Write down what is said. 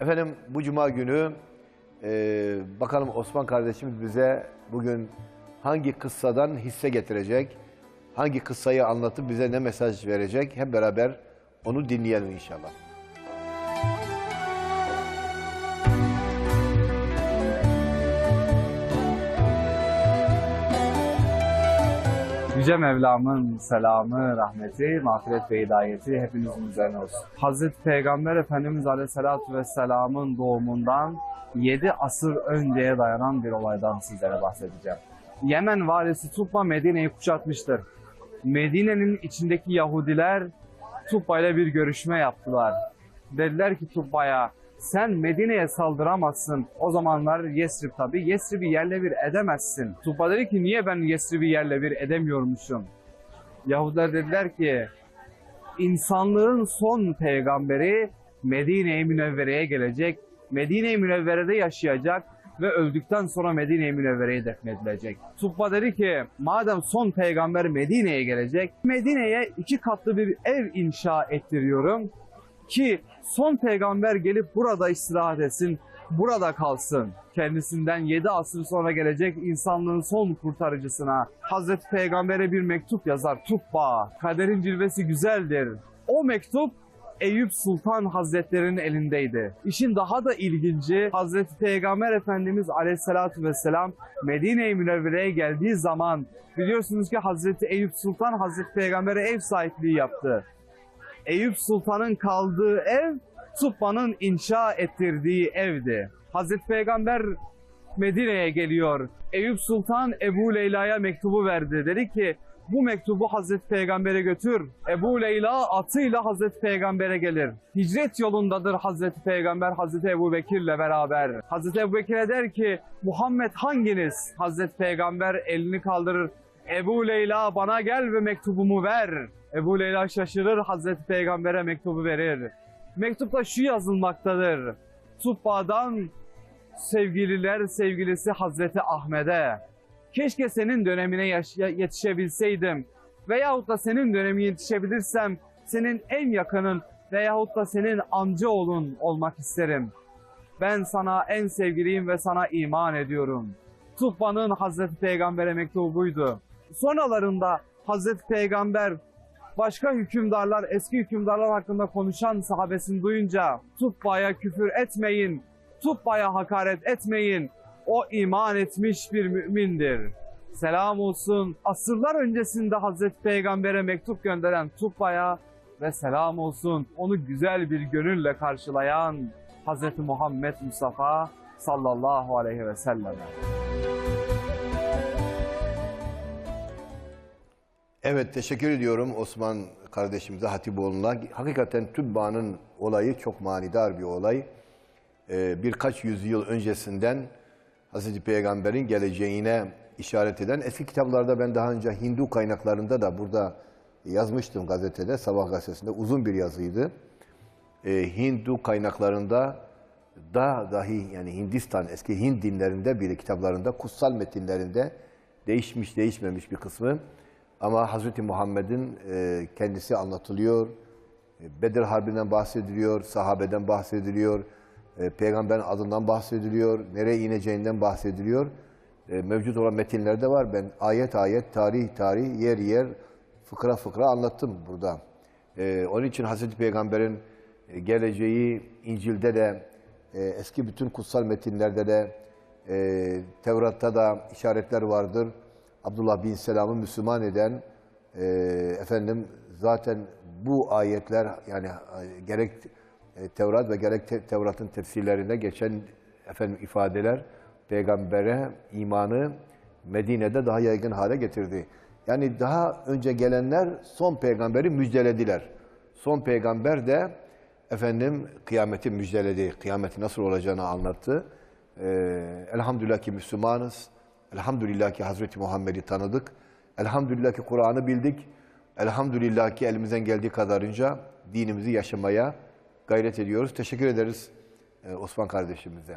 Efendim bu cuma günü e, bakalım Osman kardeşimiz bize bugün hangi kıssadan hisse getirecek, hangi kıssayı anlatıp bize ne mesaj verecek hep beraber onu dinleyelim inşallah. Yüce Mevlam'ın selamı, rahmeti, mağfiret ve hidayeti hepinizin üzerine olsun. Hazreti Peygamber Efendimiz Aleyhisselatü Vesselam'ın doğumundan 7 asır önceye dayanan bir olaydan sizlere bahsedeceğim. Yemen valisi Tubba Medine'yi kuşatmıştır. Medine'nin içindeki Yahudiler Tubba ile bir görüşme yaptılar. Dediler ki Tubba'ya sen Medine'ye saldıramazsın. O zamanlar Yesrib tabi. Yesrib'i yerle bir edemezsin. Tubba dedi ki niye ben Yesrib'i yerle bir edemiyormuşum? Yahudiler dediler ki insanlığın son peygamberi Medine-i Münevvere'ye gelecek. Medine-i Münevvere'de yaşayacak ve öldükten sonra Medine-i Münevvere'ye defnedilecek. Tubba dedi ki madem son peygamber Medine'ye gelecek, Medine'ye iki katlı bir ev inşa ettiriyorum ki son peygamber gelip burada istirahat etsin, burada kalsın. Kendisinden 7 asır sonra gelecek insanlığın son kurtarıcısına Hazreti Peygamber'e bir mektup yazar. Tubba, kaderin cilvesi güzeldir. O mektup Eyüp Sultan Hazretleri'nin elindeydi. İşin daha da ilginci Hazreti Peygamber Efendimiz Aleyhisselatü Vesselam Medine-i Münevvere'ye geldiği zaman biliyorsunuz ki Hazreti Eyüp Sultan Hazreti Peygamber'e ev sahipliği yaptı. Eyüp Sultan'ın kaldığı ev Tubba'nın inşa ettirdiği evdi. Hazreti Peygamber Medine'ye geliyor. Eyüp Sultan Ebu Leyla'ya mektubu verdi. Dedi ki bu mektubu Hazreti Peygamber'e götür. Ebu Leyla atıyla Hazreti Peygamber'e gelir. Hicret yolundadır Hazreti Peygamber Hazreti Ebu Bekir'le beraber. Hazreti Ebu Bekir'e der ki Muhammed hanginiz? Hazreti Peygamber elini kaldırır. Ebu Leyla bana gel ve mektubumu ver. Ebu Leyla şaşırır Hazreti Peygamber'e mektubu verir. Mektupta şu yazılmaktadır. Tubba'dan sevgililer sevgilisi Hazreti Ahmet'e. Keşke senin dönemine yetişebilseydim. Veyahut da senin dönemi yetişebilirsem senin en yakının veyahut da senin amcaoğlun olmak isterim. Ben sana en sevgiliyim ve sana iman ediyorum. Tubba'nın Hazreti Peygamber'e mektubu buydu. Sonralarında Hazreti Peygamber başka hükümdarlar, eski hükümdarlar hakkında konuşan sahabesini duyunca Tubba'ya küfür etmeyin, Tubba'ya hakaret etmeyin. O iman etmiş bir mümindir. Selam olsun asırlar öncesinde Hazreti Peygamber'e mektup gönderen Tubba'ya ve selam olsun onu güzel bir gönülle karşılayan Hazreti Muhammed Mustafa sallallahu aleyhi ve selleme. Evet teşekkür ediyorum Osman kardeşimize Hatipoğlu'na. Hakikaten Tübba'nın olayı çok manidar bir olay. Ee, birkaç yüzyıl öncesinden Hazreti Peygamber'in geleceğine işaret eden eski kitaplarda ben daha önce Hindu kaynaklarında da burada yazmıştım gazetede, Sabah gazetesinde uzun bir yazıydı. Ee, Hindu kaynaklarında da dahi yani Hindistan eski Hind dinlerinde bile kitaplarında kutsal metinlerinde değişmiş değişmemiş bir kısmı ama Hazreti Muhammed'in e, kendisi anlatılıyor. E, Bedir Harbi'nden bahsediliyor, sahabeden bahsediliyor, e, peygamberin adından bahsediliyor, nereye ineceğinden bahsediliyor. E, mevcut olan metinlerde var. Ben ayet ayet, tarih tarih, yer yer, fıkra fıkra anlattım burada. Onun için Hazreti Peygamber'in geleceği İncil'de de, eski bütün kutsal metinlerde de, Tevrat'ta da işaretler vardır. Abdullah bin Selam'ı Müslüman eden e, efendim zaten bu ayetler yani e, gerek e, Tevrat ve gerek te- Tevrat'ın tefsirlerinde geçen efendim ifadeler peygambere imanı Medine'de daha yaygın hale getirdi. Yani daha önce gelenler son peygamberi müjdelediler. Son peygamber de efendim kıyameti müjdeledi. Kıyameti nasıl olacağını anlattı. Ee, elhamdülillah ki Müslümanız. Elhamdülillah ki Hazreti Muhammed'i tanıdık. Elhamdülillah ki Kur'an'ı bildik. Elhamdülillah ki elimizden geldiği kadarınca dinimizi yaşamaya gayret ediyoruz. Teşekkür ederiz e, Osman kardeşimize.